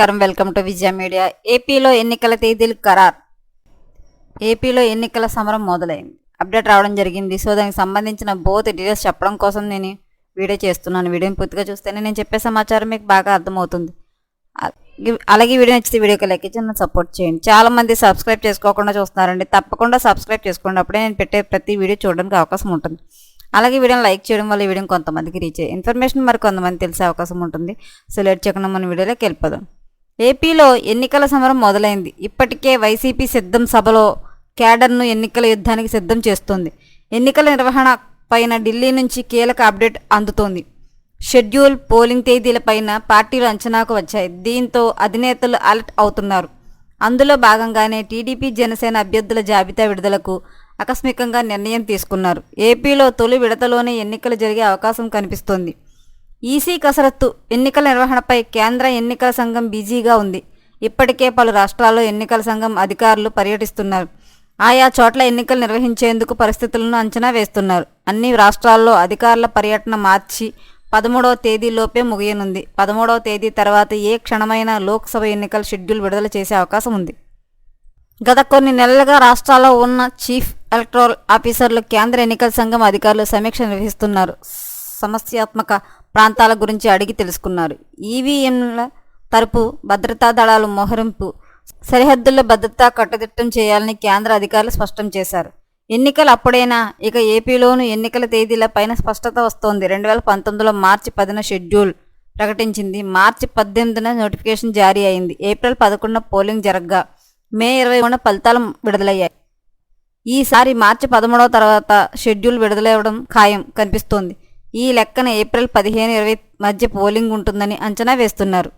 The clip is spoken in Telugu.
నమస్కారం. Welcome to Vijaya media. ఏపీలో ఎన్నికల తేదీలు ఖరార్. ఏపీలో ఎన్నికల సమరం మొదలైంది. అప్డేట్ రావడం జరిగింది. సో దానికి సంబంధించిన బోత్ డీటెయిల్స్ చెప్పడం కోసం నేను వీడియో చేస్తున్నాను. వీడియోని పూర్తిగా చూస్తేనే నేను చెప్పే సమాచారం మీకు బాగా అర్థమవుతుంది. అలాగే వీడియో నచ్చితే వీడియోకి లైక్ చిన్న నన్ను సపోర్ట్ చేయండి. చాలా మంది సబ్స్క్రైబ్ చేసుకోకుండా చూస్తున్నారండి. తప్పకుండా సబ్స్క్రైబ్ చేసుకోండి. అప్పుడే నేను పెట్టే ప్రతి వీడియో చూడడానికి అవకాశం ఉంటుంది. అలాగే వీడియోని లైక్ చేయడం వల్ల వీడియో కొంతమందికి రీచ్ అయ్యే ఇన్ఫర్మేషన్ మరి కొంతమంది తెలిసే అవకాశం ఉంటుంది. సో లేట్ చేయకుండా మన వీడియోలోకి వెళ్ళిపోదాం. ఏపీలో ఎన్నికల సమరం మొదలైంది. ఇప్పటికే వైసీపీ సిద్ధం సభలో క్యాడర్ను ఎన్నికల యుద్ధానికి సిద్ధం చేస్తుంది. ఎన్నికల నిర్వహణ పైన ఢిల్లీ నుంచి కీలక అప్డేట్ అందుతోంది. షెడ్యూల్ పోలింగ్ తేదీలపైన పార్టీలు అంచనాకు వచ్చాయి. దీంతో అధినేతలు అలర్ట్ అవుతున్నారు. అందులో భాగంగానే టీడీపీ జనసేన అభ్యర్థుల జాబితా విడుదలకు ఆకస్మికంగా నిర్ణయం తీసుకున్నారు. ఏపీలో తొలి విడతలోనే ఎన్నికలు జరిగే అవకాశం కనిపిస్తోంది. ఈసీ కసరత్తు ఎన్నికల నిర్వహణపై కేంద్ర ఎన్నికల సంఘం బిజీగా ఉంది. ఇప్పటికే పలు రాష్ట్రాల్లో ఎన్నికల సంఘం అధికారులు పర్యటిస్తున్నారు. ఆయా చోట్ల ఎన్నికలు నిర్వహించేందుకు పరిస్థితులను అంచనా వేస్తున్నారు. అన్ని రాష్ట్రాల్లో అధికారుల పర్యటన మార్చి పదమూడవ తేదీలోపే ముగియనుంది. పదమూడవ తేదీ తర్వాత ఏ క్షణమైన లోక్సభ ఎన్నికల షెడ్యూల్ విడుదల చేసే అవకాశం ఉంది. గత కొన్ని నెలలుగా రాష్ట్రాల్లో ఉన్న చీఫ్ ఎలక్టోరల్ ఆఫీసర్లు కేంద్ర ఎన్నికల సంఘం అధికారులు సమీక్ష నిర్వహిస్తున్నారు. సమస్యాత్మక ప్రాంతాల గురించి అడిగి తెలుసుకున్నారు. ఈవీఎంల తరపు భద్రతా దళాలు మోహరింపు సరిహద్దుల్లో భద్రతా కట్టుదిట్టం చేయాలని కేంద్ర అధికారులు స్పష్టం చేశారు. ఎన్నికలు అప్పుడైనా? ఇక ఏపీలోను ఎన్నికల తేదీల పైన స్పష్టత వస్తోంది. రెండు వేల పంతొమ్మిదిలో మార్చి పదిన షెడ్యూల్ ప్రకటించింది. మార్చి పద్దెనిమిదిన నోటిఫికేషన్ జారీ అయింది. ఏప్రిల్ పదకొండున పోలింగ్ జరగగా. మే ఇరవై మూడున ఫలితాలు విడుదలయ్యాయి. ఈసారి మార్చి పదమూడవ తర్వాత షెడ్యూల్ విడుదలవ్వడం ఖాయం కనిపిస్తోంది. ఈ లెక్కన ఏప్రిల్ పదిహేను ఇరవై మధ్య పోలింగ్ ఉంటుందని అంచనా వేస్తున్నారు.